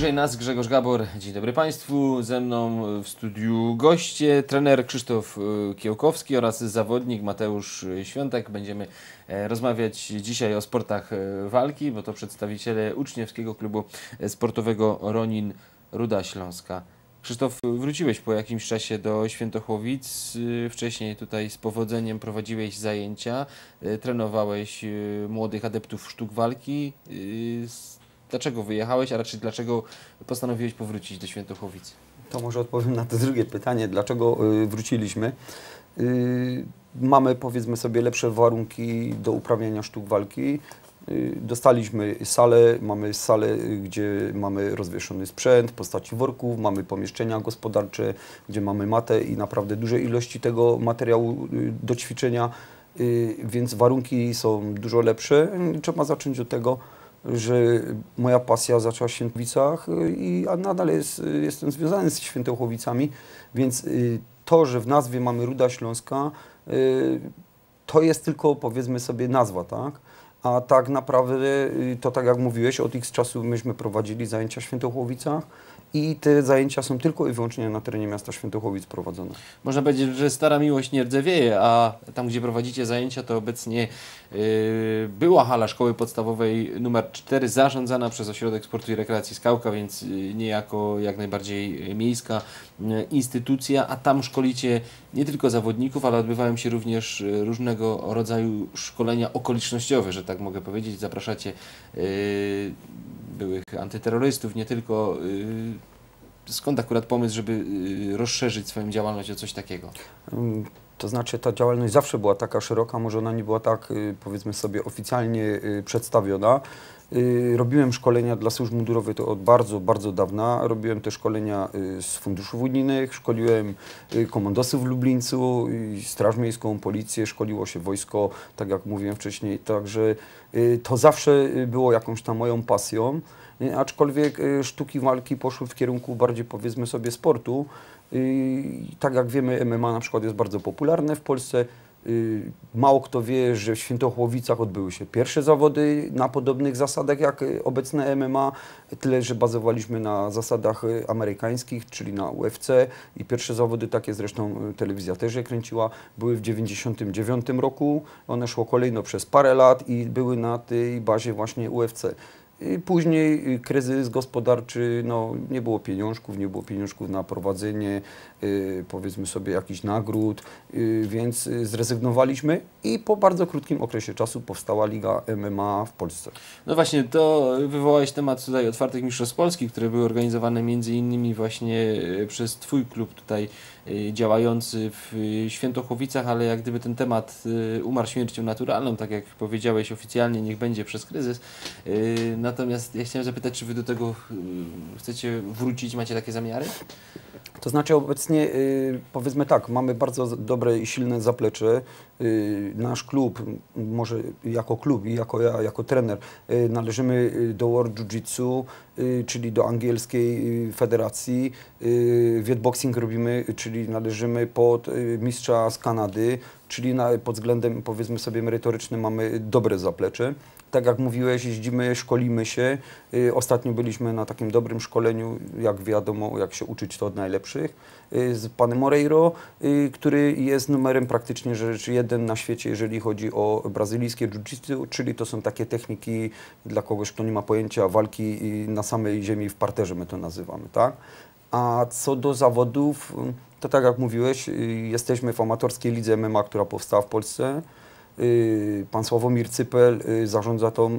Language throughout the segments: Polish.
bliżej nas Grzegorz Gabor. Dzień dobry Państwu. Ze mną w studiu goście, trener Krzysztof y, Kiełkowski oraz zawodnik Mateusz Świątek. Będziemy e, rozmawiać dzisiaj o sportach e, walki, bo to przedstawiciele uczniowskiego klubu sportowego Ronin Ruda Śląska. Krzysztof, wróciłeś po jakimś czasie do Świętochłowic. Y, Wcześniej tutaj z powodzeniem prowadziłeś zajęcia, y, trenowałeś młodych adeptów sztuk walki. Dlaczego wyjechałeś, a raczej dlaczego postanowiłeś powrócić do Świętochłowic? To może odpowiem na to drugie pytanie, dlaczego y, wróciliśmy. Y, Mamy powiedzmy sobie lepsze warunki do uprawiania sztuk walki. Y, Dostaliśmy salę, mamy salę, gdzie mamy rozwieszony sprzęt w postaci worków, mamy pomieszczenia gospodarcze, gdzie mamy matę i naprawdę duże ilości tego materiału do ćwiczenia, więc warunki są dużo lepsze. Trzeba zacząć od tego, że moja pasja zaczęła w Świętowicach y, i a nadal jest, y, jestem związany z Świętochłowicami, więc y, to, że w nazwie mamy Ruda Śląska, to jest tylko powiedzmy sobie nazwa, tak? A tak naprawdę to tak jak mówiłeś, od x czasu myśmy prowadzili zajęcia w Świętochłowicach i te zajęcia są tylko i wyłącznie na terenie miasta Świętochłowic prowadzone. Można powiedzieć, że stara miłość nie rdzewieje, a tam, gdzie prowadzicie zajęcia, to obecnie yy, była hala szkoły podstawowej numer 4 zarządzana przez Ośrodek Sportu i Rekreacji Skałka, więc yy, niejako jak najbardziej miejska yy, instytucja, a tam szkolicie nie tylko zawodników, ale odbywają się również yy, różnego rodzaju szkolenia okolicznościowe, że tak mogę powiedzieć. Zapraszacie yy, byłych antyterrorystów, nie tylko. Skąd akurat pomysł, żeby y, rozszerzyć swoją działalność o coś takiego? Ym, To znaczy ta działalność zawsze była taka szeroka, może ona nie była tak y, powiedzmy sobie oficjalnie y, przedstawiona. Robiłem szkolenia dla służb mundurowych to od bardzo, bardzo dawna. Robiłem te szkolenia z funduszów unijnych, szkoliłem komandosów w Lublińcu, Straż Miejską, Policję, szkoliło się wojsko, tak jak mówiłem wcześniej. Także to zawsze było jakąś tam moją pasją. Y, Aczkolwiek y, sztuki walki poszły w kierunku bardziej powiedzmy sobie sportu. I tak jak wiemy, MMA na przykład jest bardzo popularne w Polsce. Y, Mało kto wie, że w Świętochłowicach odbyły się pierwsze zawody na podobnych zasadach jak y, obecne MMA, tyle że bazowaliśmy na zasadach y, amerykańskich, czyli na UFC i pierwsze zawody takie zresztą y, telewizja też je kręciła, były w 99 roku, one szło kolejno przez parę lat i były na tej bazie właśnie UFC. I Później y, kryzys gospodarczy, no nie było pieniążków, nie było pieniążków na prowadzenie, y, powiedzmy sobie, jakichś nagród, y, więc y, zrezygnowaliśmy i po bardzo krótkim okresie czasu powstała Liga MMA w Polsce. No właśnie, to wywołałeś temat tutaj otwartych mistrzostw Polski, które były organizowane między innymi właśnie y, przez Twój klub tutaj działający w y, Świętochłowicach, ale jak gdyby ten temat y, umarł śmiercią naturalną, tak jak powiedziałeś oficjalnie, niech będzie przez kryzys. Y, Natomiast ja chciałem zapytać, czy Wy do tego y, chcecie wrócić, macie takie zamiary? To znaczy obecnie, y, powiedzmy tak, mamy bardzo dobre i silne zaplecze. Y, nasz klub, może jako klub i jako ja, jako trener, y, należymy do World Jiu-Jitsu, czyli do angielskiej federacji. Vietboxing robimy, czyli należymy pod mistrza z Kanady, czyli na, pod względem, powiedzmy sobie, merytorycznym mamy dobre zaplecze. Tak jak mówiłeś, jeździmy, szkolimy się. Y, Ostatnio byliśmy na takim dobrym szkoleniu, jak wiadomo, jak się uczyć to od najlepszych, y, z panem Moreiro, y, który jest numerem praktycznie rzecz jeden na świecie, jeżeli chodzi o brazylijskie jiu-jitsu, czyli to są takie techniki dla kogoś, kto nie ma pojęcia walki na samej ziemi w parterze, my to nazywamy, tak? A co do zawodów, to tak jak mówiłeś, y, jesteśmy w amatorskiej lidze MMA, która powstała w Polsce. Y, Pan Sławomir Cypel y, zarządza tą,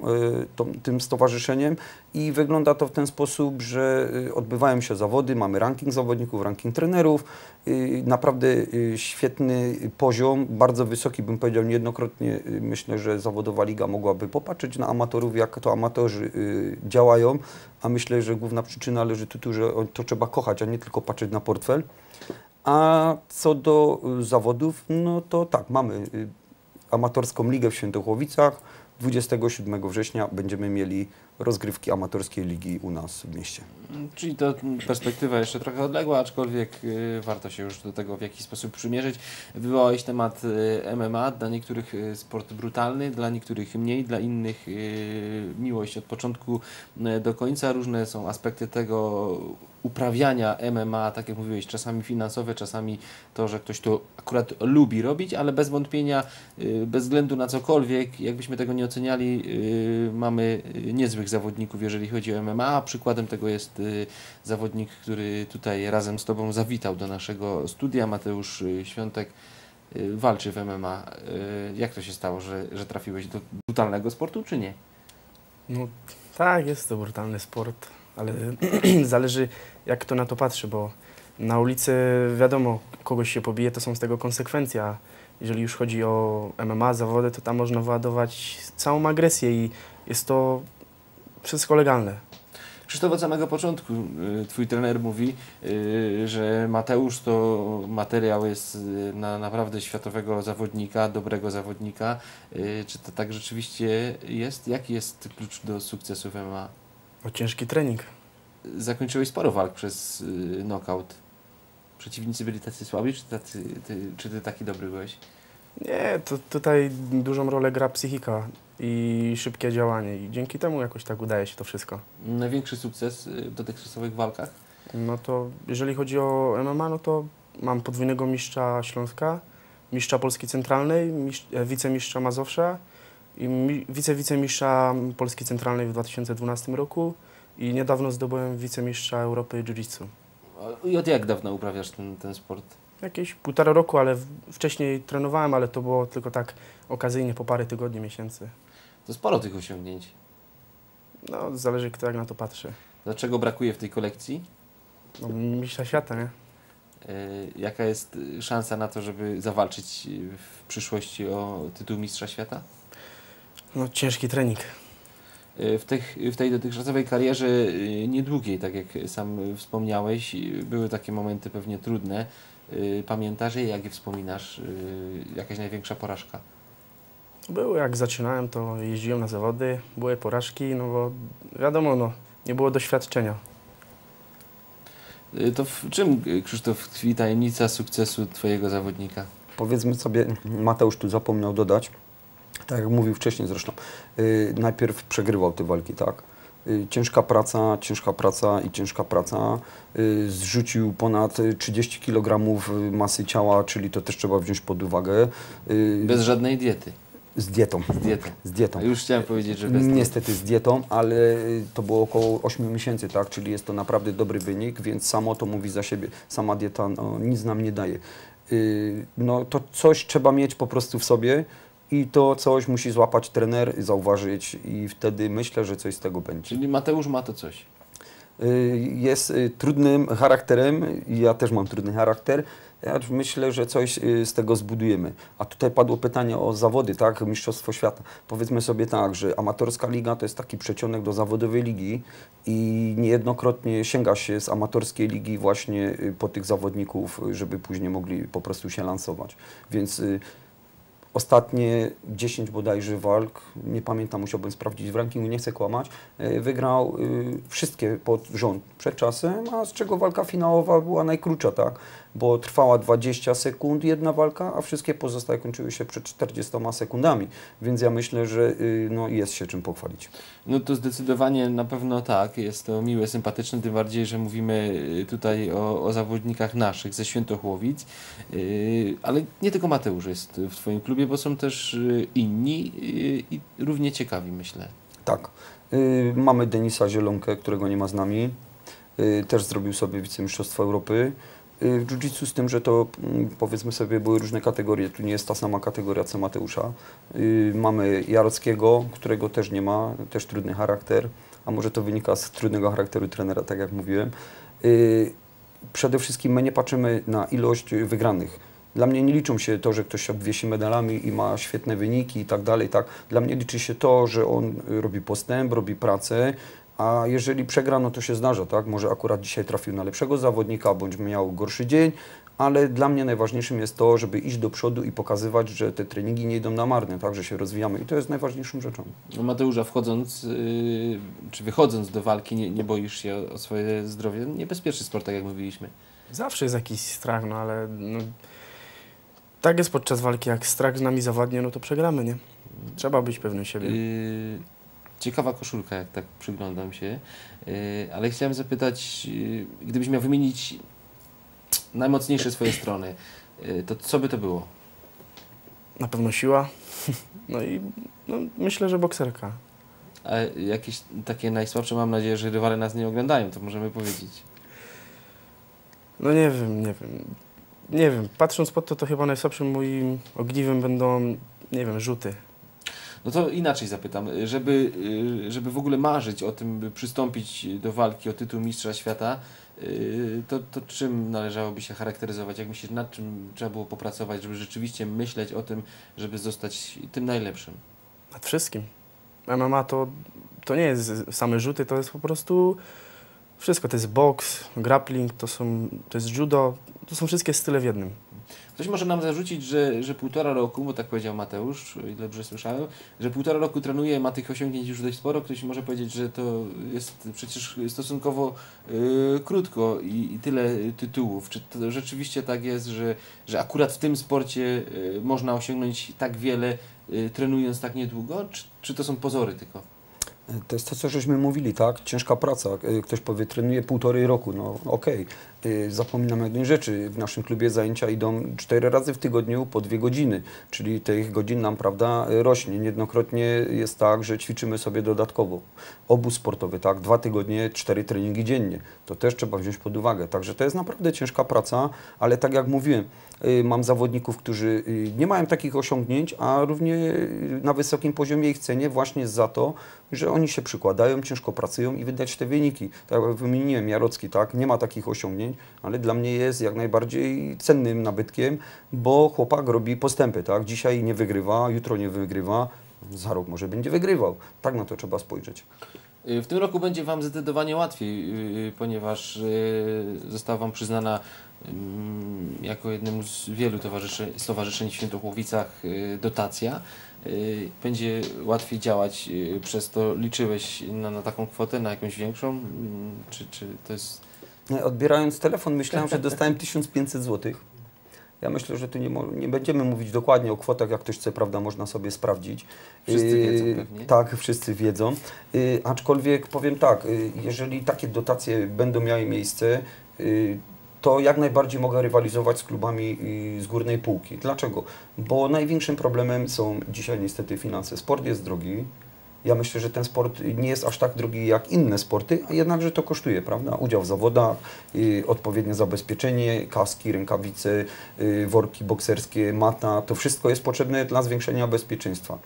tą, tym stowarzyszeniem i wygląda to w ten sposób, że odbywają się zawody, mamy ranking zawodników, ranking trenerów, naprawdę świetny poziom, bardzo wysoki, bym powiedział niejednokrotnie. Myślę, że zawodowa liga mogłaby popatrzeć na amatorów, jak to amatorzy działają, a myślę, że główna przyczyna leży tu, że to trzeba kochać, a nie tylko patrzeć na portfel. A co do y, zawodów, no to tak, mamy y, amatorską ligę w Świętochłowicach. 27 września będziemy mieli rozgrywki amatorskiej ligi u nas w mieście. Czyli to perspektywa jeszcze trochę odległa, aczkolwiek y, warto się już do tego w jakiś sposób przymierzyć. Wywołałeś temat y, MMA, dla niektórych y, sport brutalny, dla niektórych mniej, dla innych miłość od początku do końca. Różne są aspekty tego uprawiania MMA, tak jak mówiłeś, czasami finansowe, czasami to, że ktoś to akurat lubi robić, ale bez wątpienia, bez względu na cokolwiek, jakbyśmy tego nie oceniali, mamy niezłych zawodników, jeżeli chodzi o MMA. Przykładem tego jest y, zawodnik, który tutaj razem z Tobą zawitał do naszego studia, Mateusz y, Świątek. y, Walczy w MMA. Jak to się stało, że, że trafiłeś do brutalnego sportu, czy nie? No tak, jest to brutalny sport, ale zależy jak kto na to patrzy, bo na ulicy wiadomo, kogoś się pobije, to są z tego konsekwencje, a jeżeli już chodzi o MMA, zawody, to tam można wyładować całą agresję i jest to wszystko legalne. Krzysztof od samego początku, y, twój trener mówi, y, że Mateusz to materiał jest y, na naprawdę światowego zawodnika, dobrego zawodnika. Czy to tak rzeczywiście jest? Jaki jest klucz do sukcesu w MMA? O ciężki trening. Zakończyłeś sporo walk przez knockout. Przeciwnicy byli tacy słabi, czy, tacy, ty, czy ty taki dobry byłeś? Nie, to tutaj dużą rolę gra psychika i szybkie działanie i dzięki temu jakoś tak udaje się to wszystko. Największy sukces y, w dotychczasowych walkach? No to jeżeli chodzi o MMA, no to mam podwójnego mistrza Śląska, mistrza Polski Centralnej, mistrz, e, wicemistrza Mazowsza i mi, wice-wicemistrza Polski Centralnej w 2012 roku i niedawno zdobyłem wicemistrza Europy Jiu-Jitsu. I od jak dawno uprawiasz ten, ten sport? Jakieś półtora roku, ale wcześniej trenowałem, ale to było tylko tak okazyjnie po parę tygodni, miesięcy. To sporo tych osiągnięć. No, zależy kto jak na to patrzy. Dlaczego brakuje w tej kolekcji? No, mistrza świata, nie? Y, Jaka jest y, szansa na to, żeby zawalczyć y, w przyszłości o tytuł Mistrza Świata? No, ciężki trening. Y, W, tych, w tej dotychczasowej karierze y, niedługiej, tak jak sam wspomniałeś, były takie momenty pewnie trudne. Pamiętasz je? Jak je wspominasz? Jakaś największa porażka? Było jak zaczynałem, to jeździłem na zawody, były porażki, no bo wiadomo, no, nie było doświadczenia. Y, To w czym, y, Krzysztof, tkwi tajemnica sukcesu Twojego zawodnika? Powiedzmy sobie, Mateusz tu zapomniał dodać, tak jak mówił wcześniej zresztą, y, najpierw przegrywał te walki, tak? Y, ciężka praca, ciężka praca i ciężka praca. Zrzucił ponad y, 30 kg masy ciała, czyli to też trzeba wziąć pod uwagę. Bez żadnej diety. Z dietą. Z dietą. Z dietą. A już chciałem powiedzieć, że bez Niestety z dietą, ale y, to było około 8 miesięcy, tak? Czyli jest to naprawdę dobry wynik, więc samo to mówi za siebie. Sama dieta no, nic nam nie daje. Y, No to coś trzeba mieć po prostu w sobie i to coś musi złapać trener, zauważyć i wtedy myślę, że coś z tego będzie. Czyli Mateusz ma to coś. Y, Jest trudnym charakterem, ja też mam trudny charakter. Ja myślę, że coś y, z tego zbudujemy. A tutaj padło pytanie o zawody, tak? Mistrzostwo świata. Powiedzmy sobie tak, że amatorska liga to jest taki przecionek do zawodowej ligi i niejednokrotnie sięga się z amatorskiej ligi właśnie y, po tych zawodników, y, żeby później mogli po prostu się lansować. Więc Ostatnie 10 bodajże walk, nie pamiętam, musiałbym sprawdzić w rankingu, nie chcę kłamać, e, wygrał y, wszystkie pod rząd przed czasem, a z czego walka finałowa była najkrótsza, tak? Bo trwała 20 sekund jedna walka, a wszystkie pozostałe kończyły się przed 40 sekundami, więc ja myślę, że y, no, jest się czym pochwalić. No to zdecydowanie na pewno tak, jest to miłe, sympatyczne, tym bardziej, że mówimy y, tutaj o, o zawodnikach naszych ze Świętochłowic, Yy, ale nie tylko Mateusz jest w Twoim klubie, bo są też y, inni y, i równie ciekawi, myślę. Tak. Y, mamy Denisa Zielonkę, którego nie ma z nami. Też zrobił sobie wicemistrzostwo Europy. W jiu-jitsu z tym, że to mm, powiedzmy sobie były różne kategorie. Tu nie jest ta sama kategoria co Mateusza. Mamy Jarockiego, którego też nie ma, też trudny charakter. A może to wynika z trudnego charakteru trenera, tak jak mówiłem. Przede wszystkim my nie patrzymy na ilość wygranych. Dla mnie nie liczą się to, że ktoś się obwiesi medalami i ma świetne wyniki i tak dalej. Tak. Dla mnie liczy się to, że on y, robi postęp, robi pracę, a jeżeli przegra, no to się zdarza, tak? Może akurat dzisiaj trafił na lepszego zawodnika, bądź miał gorszy dzień, ale dla mnie najważniejszym jest to, żeby iść do przodu i pokazywać, że te treningi nie idą na marne, tak, że się rozwijamy i to jest najważniejszą rzeczą. No Mateusza, wchodząc, yy, czy wychodząc do walki, nie, nie boisz się o, o swoje zdrowie? Niebezpieczny sport, tak jak mówiliśmy. Zawsze jest jakiś strach, no ale no, tak jest podczas walki, jak strach z nami zawadnie, no to przegramy, nie? Trzeba być pewnym siebie. Yy, ciekawa koszulka, jak tak przyglądam się, yy, ale chciałem zapytać, yy, gdybyś miał wymienić najmocniejsze swoje strony, yy, to co by to było? Na pewno siła, no i no, myślę, że bokserka. A jakieś takie najsłabsze, mam nadzieję, że rywale nas nie oglądają, to możemy powiedzieć. No nie wiem, nie wiem. Nie wiem, patrząc po to, to chyba najsłabszym moim ogniwem będą, nie wiem, rzuty. No to inaczej zapytam, żeby, yy, żeby w ogóle marzyć o tym, by przystąpić do walki o tytuł Mistrza Świata, yy, to, to czym należałoby się charakteryzować? Jak myślisz, nad czym trzeba było popracować, żeby rzeczywiście myśleć o tym, żeby zostać tym najlepszym? Nad wszystkim. MMA to, to nie jest same rzuty, to jest po prostu wszystko. To jest boks, grappling, to, są, to jest judo, to są wszystkie style w jednym. Ktoś może nam zarzucić, że, że półtora roku, bo tak powiedział Mateusz, dobrze słyszałem, że półtora roku trenuje, ma tych osiągnięć już dość sporo. Ktoś może powiedzieć, że to jest przecież stosunkowo yy, krótko i, i tyle tytułów. Czy to rzeczywiście tak jest, że, że akurat w tym sporcie yy, można osiągnąć tak wiele, yy, trenując tak niedługo? Czy, czy to są pozory tylko? To jest to, co żeśmy mówili, tak? Ciężka praca. Y, Ktoś powie, trenuje półtorej roku, no okej. Y, Zapominam o jednej rzeczy. W naszym klubie zajęcia idą cztery razy w tygodniu po dwie godziny, czyli tych godzin nam, prawda, y, rośnie. Niejednokrotnie jest tak, że ćwiczymy sobie dodatkowo. Obóz sportowy, tak? Dwa tygodnie, cztery treningi dziennie. To też trzeba wziąć pod uwagę. Także to jest naprawdę ciężka praca, ale tak jak mówiłem, y, mam zawodników, którzy y, nie mają takich osiągnięć, a równie y, na wysokim poziomie ich cenię właśnie za to, że oni się przykładają, ciężko pracują i wydać te wyniki. Tak jak wymieniłem, Jarocki, tak, nie ma takich osiągnięć, ale dla mnie jest jak najbardziej cennym nabytkiem, bo chłopak robi postępy, tak. Dzisiaj nie wygrywa, jutro nie wygrywa, za rok może będzie wygrywał. Tak na to trzeba spojrzeć. Y, W tym roku będzie Wam zdecydowanie łatwiej, y, ponieważ y, została Wam przyznana ym, jako jednemu z wielu towarzyszeń, stowarzyszeń w Świętochłowicach dotacja. Będzie łatwiej działać, przez to liczyłeś na, na taką kwotę, na jakąś większą? Ym, Czy, czy to jest... Nie, Odbierając telefon myślałem, że dostałem 1500 zł. Ja myślę, że tu nie, nie będziemy mówić dokładnie o kwotach, jak ktoś chce, prawda, można sobie sprawdzić. Wszyscy Yy, wiedzą pewnie. Tak, wszyscy wiedzą. Yy, aczkolwiek powiem tak, jeżeli takie dotacje będą miały miejsce, to jak najbardziej mogę rywalizować z klubami z górnej półki. Dlaczego? Bo największym problemem są dzisiaj niestety finanse. Sport jest drogi. Ja myślę, że ten sport nie jest aż tak drogi jak inne sporty, a jednakże to kosztuje, prawda? Udział w zawodach, y, odpowiednie zabezpieczenie, kaski, rękawice, y, worki bokserskie, mata, to wszystko jest potrzebne dla zwiększenia bezpieczeństwa.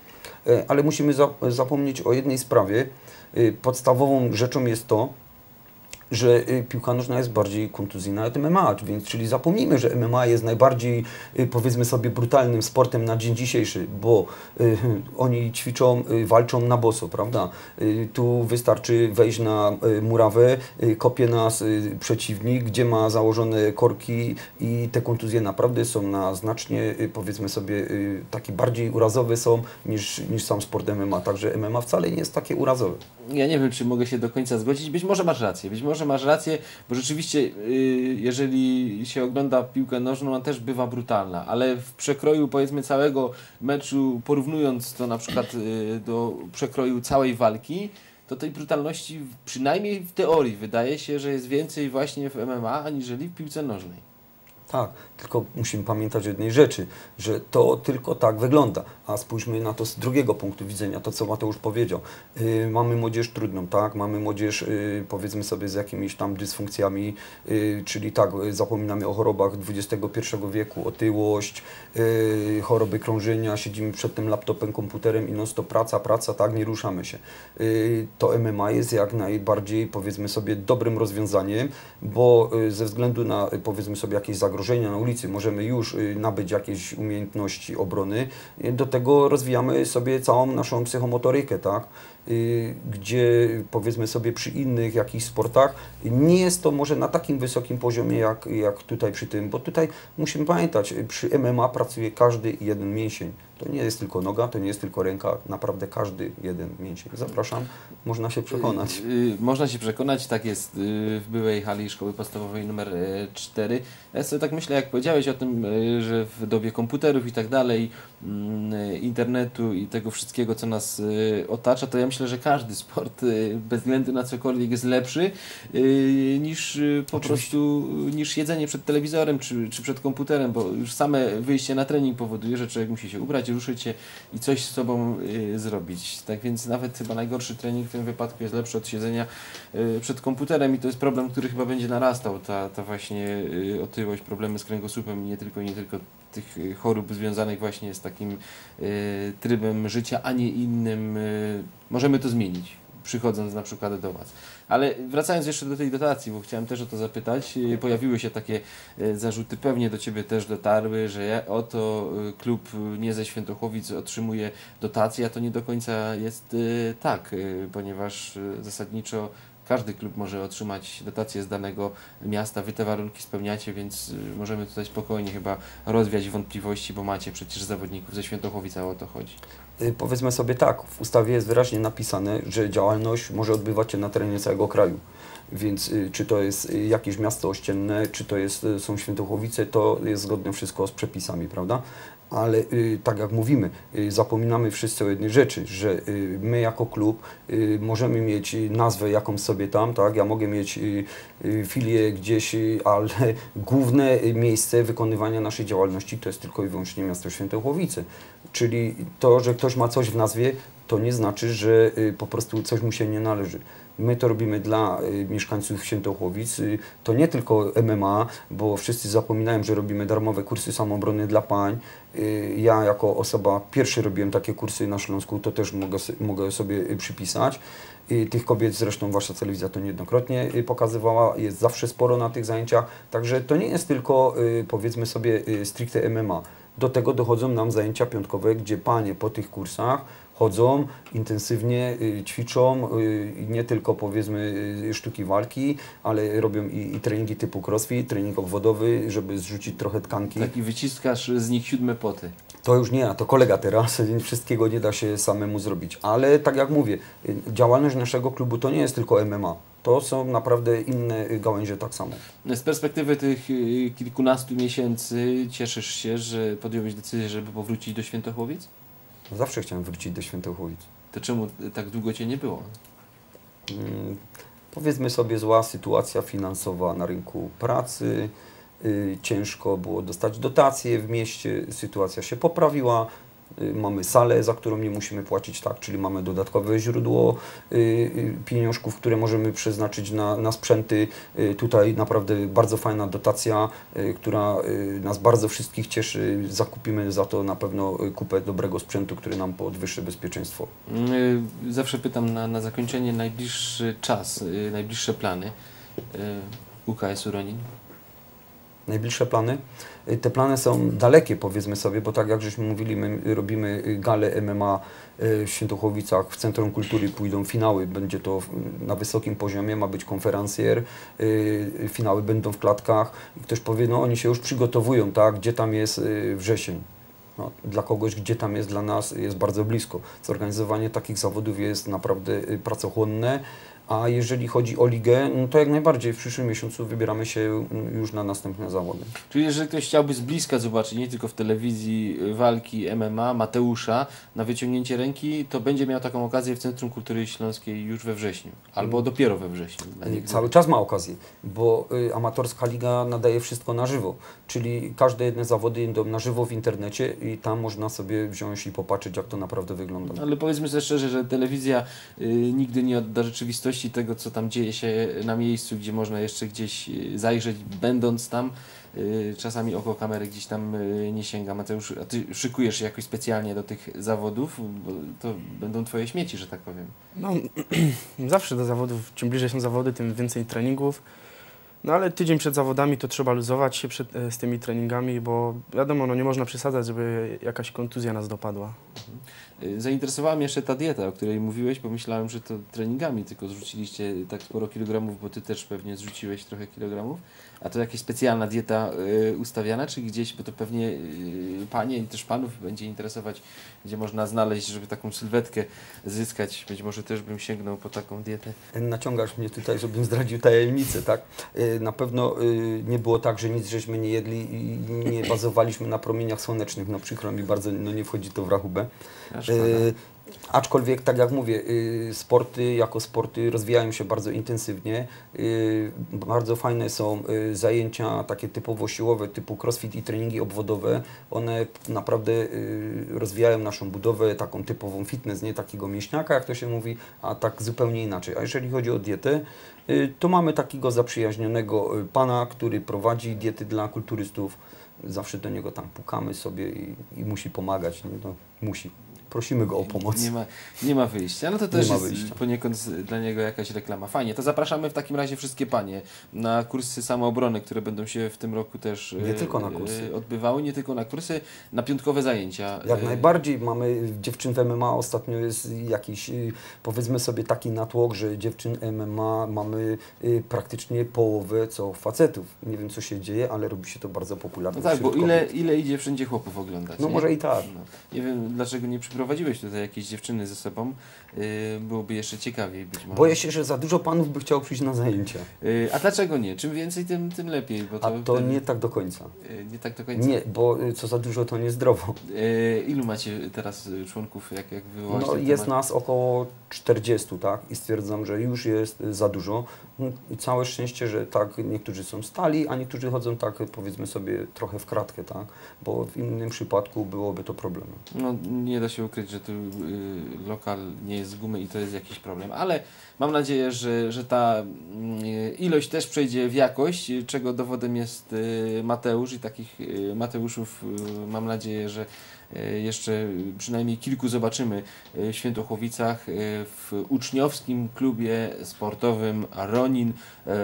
E, Ale musimy za, zapomnieć o jednej sprawie. Y, Podstawową rzeczą jest to, że y, piłka nożna jest bardziej kontuzyjna od MMA, więc czyli zapomnijmy, że MMA jest najbardziej, y, powiedzmy sobie, brutalnym sportem na dzień dzisiejszy, bo y, oni ćwiczą, y, walczą na boso, prawda? Y, tu wystarczy wejść na y, murawę, kopie nas przeciwnik, gdzie ma założone korki i te kontuzje naprawdę są na znacznie, powiedzmy sobie, takie bardziej urazowe są niż, niż sam sport MMA, także MMA wcale nie jest takie urazowe. Ja nie wiem, czy mogę się do końca zgodzić. Być może masz rację. Być może masz rację, bo rzeczywiście, y, jeżeli się ogląda piłkę nożną, ona też bywa brutalna, ale w przekroju powiedzmy całego meczu, porównując to na przykład y, do przekroju całej walki, to tej brutalności przynajmniej w teorii wydaje się, że jest więcej właśnie w MMA aniżeli w piłce nożnej. Tak, tylko musimy pamiętać jednej rzeczy, że to tylko tak wygląda. A spójrzmy na to z drugiego punktu widzenia, to co Mateusz powiedział. Yy, mamy młodzież trudną, tak? Mamy młodzież, yy, powiedzmy sobie, z jakimiś tam dysfunkcjami, yy, czyli tak, yy, zapominamy o chorobach XXI wieku, otyłość, yy, choroby krążenia, siedzimy przed tym laptopem, komputerem i non stop praca, praca, tak, nie ruszamy się. Yy, to MMA jest jak najbardziej, powiedzmy sobie, dobrym rozwiązaniem, bo ze względu na, powiedzmy sobie, jakieś zagrożenia na ulicy, możemy już nabyć jakieś umiejętności obrony. Do tego rozwijamy sobie całą naszą psychomotorykę, tak? Y, gdzie powiedzmy sobie przy innych jakichś sportach nie jest to może na takim wysokim poziomie jak, jak tutaj przy tym, bo tutaj musimy pamiętać, y, przy MMA pracuje każdy jeden mięsień. To nie jest tylko noga, to nie jest tylko ręka, naprawdę każdy jeden mięsień. Zapraszam, można się przekonać. Y, Można się przekonać, tak jest w byłej hali szkoły podstawowej numer 4. Ja sobie tak myślę, jak powiedziałeś o tym, że w dobie komputerów i tak dalej, mm, internetu i tego wszystkiego, co nas otacza, to ja myślę, że każdy sport, y, bez względu na cokolwiek, jest lepszy y, niż y, po prostu niż jedzenie przed telewizorem czy, czy przed komputerem, bo już same wyjście na trening powoduje, że człowiek musi się ubrać, ruszyć się i coś z sobą zrobić. Tak więc nawet chyba najgorszy trening w tym wypadku jest lepszy od siedzenia przed komputerem i to jest problem, który chyba będzie narastał, ta, ta właśnie otyłość, problemy z kręgosłupem i nie tylko, nie tylko tych y, chorób związanych właśnie z takim y, trybem życia, a nie innym. y, Możemy to zmienić, przychodząc na przykład do Was. Ale wracając jeszcze do tej dotacji, bo chciałem też o to zapytać, pojawiły się takie zarzuty, pewnie do Ciebie też dotarły, że ja- oto klub nie ze Świętochłowic otrzymuje dotację, a to nie do końca jest tak, ponieważ zasadniczo każdy klub może otrzymać dotację z danego miasta, Wy te warunki spełniacie, więc y, możemy tutaj spokojnie chyba rozwiać wątpliwości, bo macie przecież zawodników ze Świętochłowic, a o to chodzi. Y, Powiedzmy sobie tak, w ustawie jest wyraźnie napisane, że działalność może odbywać się na terenie całego kraju. Więc y, czy to jest jakieś miasto ościenne, czy to jest, są Świętochłowice, to jest zgodne wszystko z przepisami, prawda? Ale y, tak jak mówimy, y, zapominamy wszyscy o jednej rzeczy, że y, my jako klub możemy mieć nazwę jakąś sobie tam, tak? Ja mogę mieć filię gdzieś, ale główne miejsce wykonywania naszej działalności to jest tylko i wyłącznie miasto Świętochłowice. Czyli to, że ktoś ma coś w nazwie, to nie znaczy, że po prostu coś mu się nie należy. My to robimy dla y, mieszkańców Świętochłowic. Y, To nie tylko MMA, bo wszyscy zapominają, że robimy darmowe kursy samoobrony dla pań. Y, Ja jako osoba pierwszy robiłem takie kursy na Śląsku, to też mogę, mogę sobie przypisać. Tych kobiet zresztą Wasza telewizja to niejednokrotnie pokazywała, jest zawsze sporo na tych zajęciach, także to nie jest tylko powiedzmy sobie stricte MMA. Do tego dochodzą nam zajęcia piątkowe, gdzie panie po tych kursach chodzą, intensywnie y, ćwiczą y, i nie tylko powiedzmy y, sztuki walki, ale robią i, i treningi typu crossfit, trening obwodowy, żeby zrzucić trochę tkanki. Taki wyciskasz z nich siódme poty. To już nie ja, to kolega teraz, wszystkiego nie da się samemu zrobić. Ale tak jak mówię, działalność naszego klubu to nie jest tylko MMA. To są naprawdę inne gałęzie tak samo. Z perspektywy tych kilkunastu miesięcy cieszysz się, że podjąłeś decyzję, żeby powrócić do Świętochłowic? Zawsze chciałem wrócić do Świętochłowic. To czemu tak długo Cię nie było? Mm, powiedzmy sobie zła sytuacja finansowa na rynku pracy, y, ciężko było dostać dotacje w mieście, sytuacja się poprawiła, mamy salę, za którą nie musimy płacić, tak, czyli mamy dodatkowe źródło y, y, pieniążków, które możemy przeznaczyć na, na sprzęty. Y, Tutaj naprawdę bardzo fajna dotacja, y, która y, nas bardzo wszystkich cieszy. Zakupimy za to na pewno y, kupę dobrego sprzętu, który nam podwyższy bezpieczeństwo. Y, Zawsze pytam na, na zakończenie najbliższy czas, y, najbliższe plany y, UKS Uronin. Najbliższe plany? Y, Te plany są dalekie, powiedzmy sobie, bo tak jak żeśmy mówili, my robimy y, galę MMA y, w Świętochłowicach, w Centrum Kultury pójdą finały, będzie to na wysokim poziomie, ma być konferencjer, finały będą w klatkach i ktoś powie, no oni się już przygotowują, tak, gdzie tam jest wrzesień. No, dla kogoś, gdzie tam jest dla nas, jest bardzo blisko. Zorganizowanie takich zawodów jest naprawdę pracochłonne, a jeżeli chodzi o ligę, no to jak najbardziej w przyszłym miesiącu wybieramy się mm, już na następne zawody. Czyli jeżeli ktoś chciałby z bliska zobaczyć, nie tylko w telewizji, y, walki MMA, Mateusza na wyciągnięcie ręki, to będzie miał taką okazję w Centrum Kultury Śląskiej już we wrześniu, albo dopiero we wrześniu. Y. Cały czas ma okazję, bo y, amatorska liga nadaje wszystko na żywo, czyli każde jedne zawody idą na żywo w internecie i tam można sobie wziąć i popatrzeć, jak to naprawdę wygląda. Ale powiedzmy sobie szczerze, że telewizja y, nigdy nie odda rzeczywistości tego, co tam dzieje się na miejscu, gdzie można jeszcze gdzieś y, zajrzeć, będąc tam. Y, czasami oko kamery gdzieś tam y, nie sięga. Mateusz, a ty szykujesz się jakoś specjalnie do tych zawodów, bo to będą twoje śmieci, że tak powiem. No, zawsze do zawodów, czym bliżej są zawody, tym więcej treningów. No ale tydzień przed zawodami to trzeba luzować się przed, e, z tymi treningami, bo wiadomo, no nie można przesadzać, żeby jakaś kontuzja nas dopadła. Y, Zainteresowała mnie jeszcze ta dieta, o której mówiłeś, bo myślałem, że to treningami tylko zrzuciliście tak sporo kilogramów, bo ty też pewnie zrzuciłeś trochę kilogramów. A to jakaś specjalna dieta y, ustawiana, czy gdzieś, bo to pewnie y, panie i też panów będzie interesować, gdzie można znaleźć, żeby taką sylwetkę zyskać. Być może też bym sięgnął po taką dietę. Naciągasz mnie tutaj, żebym zdradził tajemnicę, tak? Y, Na pewno y, nie było tak, że nic żeśmy nie jedli i nie bazowaliśmy na promieniach słonecznych. No przykro mi bardzo, no nie wchodzi to w rachubę. Aczkolwiek, tak jak mówię, y, sporty jako sporty rozwijają się bardzo intensywnie. Y, Bardzo fajne są y, zajęcia takie typowo siłowe, typu crossfit i treningi obwodowe. One naprawdę rozwijają naszą budowę, taką typową fitness, nie takiego mięśniaka, jak to się mówi, a tak zupełnie inaczej. A jeżeli chodzi o dietę, to mamy takiego zaprzyjaźnionego pana, który prowadzi diety dla kulturystów. Zawsze do niego tam pukamy sobie i, i musi pomagać. No, musi. Prosimy go o pomoc. Nie ma, nie ma wyjścia. No to też jest wyjścia. poniekąd dla niego jakaś reklama. Fajnie, to zapraszamy w takim razie wszystkie panie na kursy samoobrony, które będą się w tym roku też Nie e, tylko na e, kursy. odbywały, nie tylko na kursy, na piątkowe zajęcia. Jak E, najbardziej mamy dziewczyn w MMA, ostatnio jest jakiś, y, powiedzmy sobie taki natłok, że dziewczyn MMA mamy praktycznie połowę co facetów. Nie wiem co się dzieje, ale robi się to bardzo popularne. No tak, bo ile, ile idzie wszędzie chłopów oglądać. No nie? może i tak. No. Nie wiem, dlaczego nie przyprowadziłeś tutaj jakiejś dziewczyny ze sobą. E, byłoby jeszcze ciekawiej być może. Boję się, że za dużo panów by chciało przyjść na zajęcia. E, a dlaczego nie? Czym więcej, tym, tym lepiej. Bo to, A to wtedy- nie tak do końca. e, nie tak do końca. Nie, bo y, co za dużo to niezdrowo. Ilu macie teraz członków, jak, jak wywołać No, ten jest temat? nas około 40, tak? I stwierdzam, że już jest y, za dużo. No, I całe szczęście, że tak, niektórzy są stali, a niektórzy chodzą tak, powiedzmy sobie, trochę w kratkę, tak? Bo w innym przypadku byłoby to problemem. No, nie da się ukryć, że tu y, lokal nie jest z gumy i to jest jakiś problem, ale mam nadzieję, że, że ta y, ilość też przejdzie w jakość, czego dowodem jest y, Mateusz i takich y, Mateuszów y, mam nadzieję, że jeszcze przynajmniej kilku zobaczymy w Świętochłowicach y, w uczniowskim klubie sportowym Ronin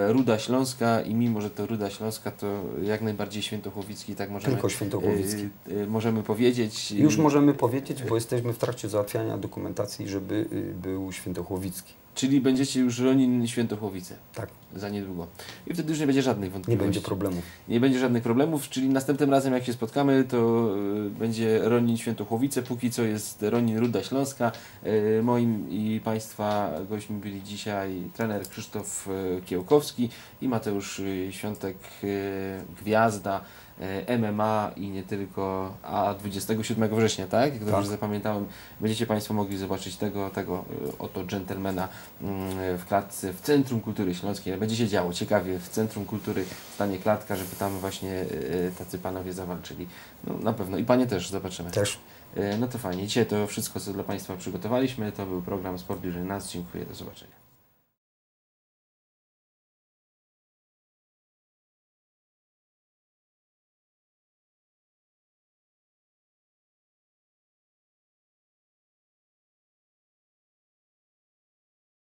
Ruda Śląska i mimo, że to Ruda Śląska to jak najbardziej świętochłowicki, tak możemy, Tylko świętochłowicki. y, możemy powiedzieć. Już możemy powiedzieć, bo jesteśmy w trakcie załatwiania dokumentacji, żeby był świętochłowicki. Czyli będziecie już Ronin Świętochłowice Tak, za niedługo. I wtedy już nie będzie żadnych nie wątpliwości. będzie problemów. Nie będzie żadnych problemów, czyli następnym razem jak się spotkamy, to y, będzie Ronin Świętochłowice, póki co jest Ronin Ruda Śląska. Y, Moim i Państwa gośćmi byli dzisiaj trener Krzysztof y, Kiełkowski i Mateusz Świątek, gwiazda MMA i nie tylko, a 27 września, tak? Jak dobrze Tak. zapamiętałem, będziecie Państwo mogli zobaczyć tego, tego y, oto dżentelmena mm, w klatce w Centrum Kultury Śląskiej. Będzie się działo ciekawie w Centrum Kultury stanie klatka, żeby tam właśnie y, tacy panowie zawalczyli. No na pewno i panie też zobaczymy. Też. No to fajnie. Dzisiaj to wszystko, co dla Państwa przygotowaliśmy. To był program Sport Bliżej Nas. Dziękuję. Do zobaczenia.